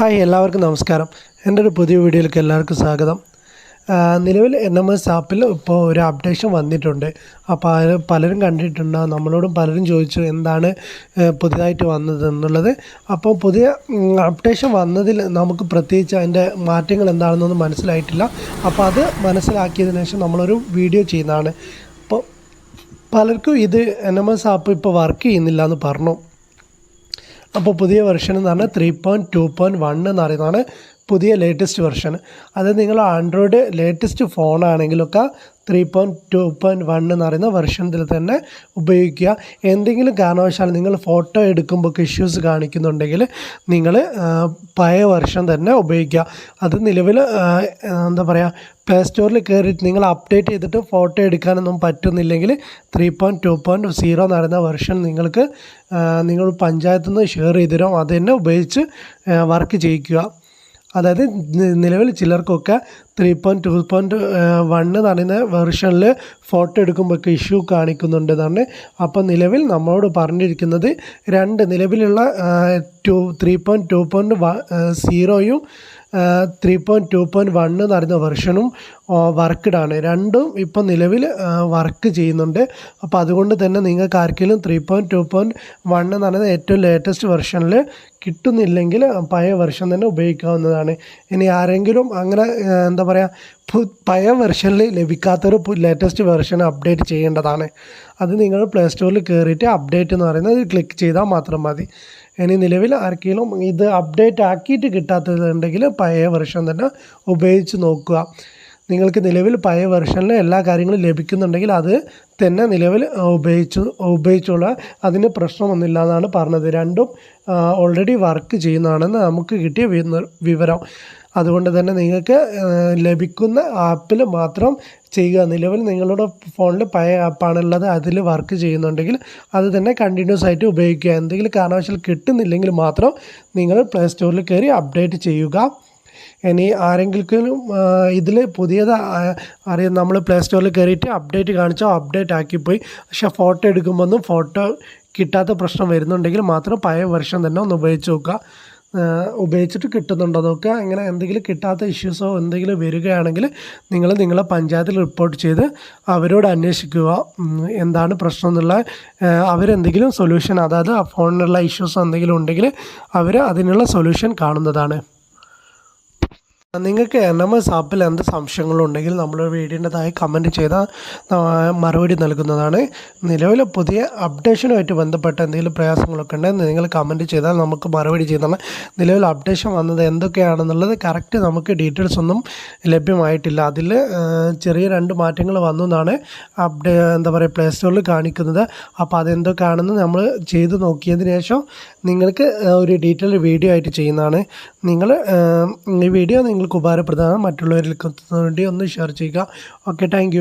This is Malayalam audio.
ഹായ് എല്ലാവർക്കും നമസ്കാരം. എന്റെ ഒരു പുതിയ വീഡിയോയിലേക്ക് എല്ലാവർക്കും സ്വാഗതം. നിലവിൽ എൻ എം എസ് ആപ്പിൽ ഇപ്പോൾ ഒരു അപ്ഡേഷൻ വന്നിട്ടുണ്ട്. അപ്പോൾ പലരും കണ്ടിട്ടുണ്ട്. നമ്മളോടും പലരും ചോദിച്ചു എന്താണ് പുതിയതായിട്ട് വന്നത് എന്നുള്ളത്. അപ്പോൾ പുതിയ അപ്ഡേഷൻ വന്നതിൽ നമുക്ക് പ്രത്യേകിച്ച് അതിന്റെ മാറ്റങ്ങൾ എന്താണെന്നൊന്നും മനസ്സിലായിട്ടില്ല. അപ്പോൾ അത് മനസ്സിലാക്കിയതിന് ശേഷം നമ്മളൊരു വീഡിയോ ചെയ്യുന്നതാണ്. അപ്പോൾ പലർക്കും ഇത് എൻ എം എസ് ആപ്പ് ഇപ്പോൾ വർക്ക് ചെയ്യുന്നില്ല എന്ന് പറഞ്ഞു. അപ്പോൾ പുതിയ വെർഷൻ എന്ന് പറഞ്ഞാൽ three point two point one എന്ന് പറയുന്നതാണ് പുതിയ ലേറ്റസ്റ്റ് വെർഷൻ അത് നിങ്ങൾ Android latest ഫോണാണെങ്കിലൊക്കെ three point two point one എന്ന് പറയുന്ന വെർഷനിൽ തന്നെ ഉപയോഗിക്കുക. എന്തെങ്കിലും കാരണവശാൽ നിങ്ങൾ ഫോട്ടോ എടുക്കുമ്പോൾ ഇഷ്യൂസ് കാണിക്കുന്നുണ്ടെങ്കിൽ നിങ്ങൾ പഴയ വെർഷൻ തന്നെ ഉപയോഗിക്കുക. അത് നിലവിൽ എന്താ പറയുക പ്ലേ സ്റ്റോറിൽ കയറിയിട്ട് നിങ്ങൾ അപ്ഡേറ്റ് ചെയ്തിട്ട് ഫോട്ടോ എടുക്കാനൊന്നും പറ്റുന്നില്ലെങ്കിൽ three point two point zero എന്ന് പറയുന്ന വെർഷൻ നിങ്ങൾക്ക് നിങ്ങൾ പഞ്ചായത്തു നിന്ന് ഷെയർ ചെയ്തിരും അത് തന്നെ ഉപയോഗിച്ച് വർക്ക് ചെയ്യിക്കുക. അതായത് നിലവിൽ ചിലർക്കൊക്കെ ത്രീ പോയിന്റ് ടു പോയിന്റ് എന്ന് പറയുന്ന വെർഷനിൽ ഫോട്ടോ എടുക്കുമ്പോഴൊക്കെ ഇഷ്യൂ കാണിക്കുന്നുണ്ട് എന്നാണ് അപ്പോൾ നിലവിൽ നമ്മളോട് പറഞ്ഞിരിക്കുന്നത് രണ്ട് നിലവിലുള്ള two three point two point സീറോയും three point two point one എന്ന് പറയുന്ന വെർഷനും വർക്ക്ഡാണ് രണ്ടും ഇപ്പം നിലവിൽ വർക്ക് ചെയ്യുന്നുണ്ട്. അപ്പോൾ അതുകൊണ്ട് തന്നെ നിങ്ങൾക്ക് ആർക്കെങ്കിലും three point two point one എന്ന് പറയുന്ന ഏറ്റവും ലേറ്റസ്റ്റ് വെർഷനിൽ കിട്ടുന്നില്ലെങ്കിൽ പഴയ വെർഷൻ തന്നെ ഉപയോഗിക്കാവുന്നതാണ്. ഇനി ആരെങ്കിലും അങ്ങനെ എന്താ പറയുക പഴയ വെർഷനിൽ ലഭിക്കാത്തൊരു ലേറ്റസ്റ്റ് വെർഷൻ അപ്ഡേറ്റ് ചെയ്യേണ്ടതാണ്. അത് നിങ്ങൾ പ്ലേ സ്റ്റോറിൽ കയറിയിട്ട് അപ്ഡേറ്റ് എന്ന് പറയുന്നത് ക്ലിക്ക് ചെയ്താൽ മാത്രം മതി. ഇനി നിലവിൽ ആർക്കെങ്കിലും ഇത് അപ്ഡേറ്റ് ആക്കിയിട്ട് കിട്ടാത്തതുണ്ടെങ്കിൽ പഴയ വെർഷൻ തന്നെ ഉപയോഗിച്ച് നോക്കുക. നിങ്ങൾക്ക് നിലവിൽ പഴയ വെർഷനിൽ എല്ലാ കാര്യങ്ങളും ലഭിക്കുന്നുണ്ടെങ്കിൽ അത് തന്നെ നിലവിൽ ഉപയോഗിച്ചു ഉപയോഗിച്ചുള്ള അതിന് പ്രശ്നമൊന്നുമില്ല എന്നാണ് പറഞ്ഞത്. രണ്ടും ഓൾറെഡി വർക്ക് ചെയ്യുന്നതാണെന്ന് നമുക്ക് കിട്ടിയ വിവരം. അതുകൊണ്ട് തന്നെ നിങ്ങൾക്ക് ലഭിക്കുന്ന ആപ്പിൽ മാത്രം ചെയ്യുക. നിലവിൽ നിങ്ങളുടെ ഫോണിൽ പഴയ ആപ്പാണുള്ളത് അതിൽ വർക്ക് ചെയ്യുന്നുണ്ടെങ്കിൽ അത് തന്നെ കണ്ടിന്യൂസ് ആയിട്ട് ഉപയോഗിക്കുക. എന്തെങ്കിലും കാരണവശാൽ കിട്ടുന്നില്ലെങ്കിൽ മാത്രം നിങ്ങൾ പ്ലേ സ്റ്റോറിൽ കയറി അപ്ഡേറ്റ് ചെയ്യുക. ഇനി ആരെങ്കിലും ഇതിൽ പുതിയത് അറിയാം നമ്മൾ പ്ലേ സ്റ്റോറിൽ കയറിയിട്ട് അപ്ഡേറ്റ് കാണിച്ചോ അപ്ഡേറ്റ് ആക്കിപ്പോയി. പക്ഷേ ഫോട്ടോ എടുക്കുമ്പോൾ ഫോട്ടോ കിട്ടാത്ത പ്രശ്നം വരുന്നുണ്ടെങ്കിൽ മാത്രം പഴയ വെർഷൻ തന്നെ ഒന്ന് ഉപയോഗിച്ച് നോക്കുക. ഉപയോഗിച്ചിട്ട് കിട്ടുന്നുണ്ടോ? നോക്കുക. അങ്ങനെ എന്തെങ്കിലും കിട്ടാത്ത ഇഷ്യൂസോ എന്തെങ്കിലും വരികയാണെങ്കിൽ നിങ്ങൾ നിങ്ങളെ പഞ്ചായത്തിൽ റിപ്പോർട്ട് ചെയ്ത് അവരോട് അന്വേഷിക്കുക. എന്താണ് പ്രശ്നം എന്നുള്ള അവരെന്തെങ്കിലും സൊല്യൂഷൻ അതായത് ആ ഫോണിനുള്ള ഇഷ്യൂസോ എന്തെങ്കിലും ഉണ്ടെങ്കിൽ അവർ അതിനുള്ള സൊല്യൂഷൻ കാണുന്നതാണ്. നിങ്ങൾക്ക് എൻ എം എസ് ആപ്പിൽ എന്ത് സംശയങ്ങളുണ്ടെങ്കിൽ നമ്മൾ വീഡിയോന്റെതായി കമന്റ് ചെയ്ത മറുപടി നൽകുന്നതാണ്. നിലവിലെ പുതിയ അപ്ഡേഷനുമായിട്ട് ബന്ധപ്പെട്ട എന്തെങ്കിലും പ്രയാസങ്ങളൊക്കെ ഉണ്ടെങ്കിൽ നിങ്ങൾ കമന്റ് ചെയ്താൽ നമുക്ക് മറുപടി ചെയ്യുന്നതാണ്. നിലവിൽ അപ്ഡേഷൻ വന്നത് എന്തൊക്കെയാണെന്നുള്ളത് കറക്റ്റ് നമുക്ക് ഡീറ്റെയിൽസ് ഒന്നും ലഭ്യമായിട്ടില്ല. അതിൽ ചെറിയ രണ്ട് മാറ്റങ്ങൾ വന്നു എന്നാണ് അപ്ഡേ എന്താ പറയുക പ്ലേ സ്റ്റോറിൽ കാണിക്കുന്നത്. അപ്പോൾ അതെന്തൊക്കെയാണെന്ന് നമ്മൾ ചെയ്ത് നോക്കിയതിന് ശേഷം നിങ്ങൾക്ക് ഒരു ഡീറ്റെയിൽ വീഡിയോ ആയിട്ട് ചെയ്യുന്നതാണ്. നിങ്ങൾ ഈ വീഡിയോ നിങ്ങൾക്ക് ഉപകാരപ്രദമാണ്. മറ്റുള്ളവരിലേക്ക് എത്തുന്നതിന് വേണ്ടി ഒന്ന് ഷെയർ ചെയ്യുക. Okay thank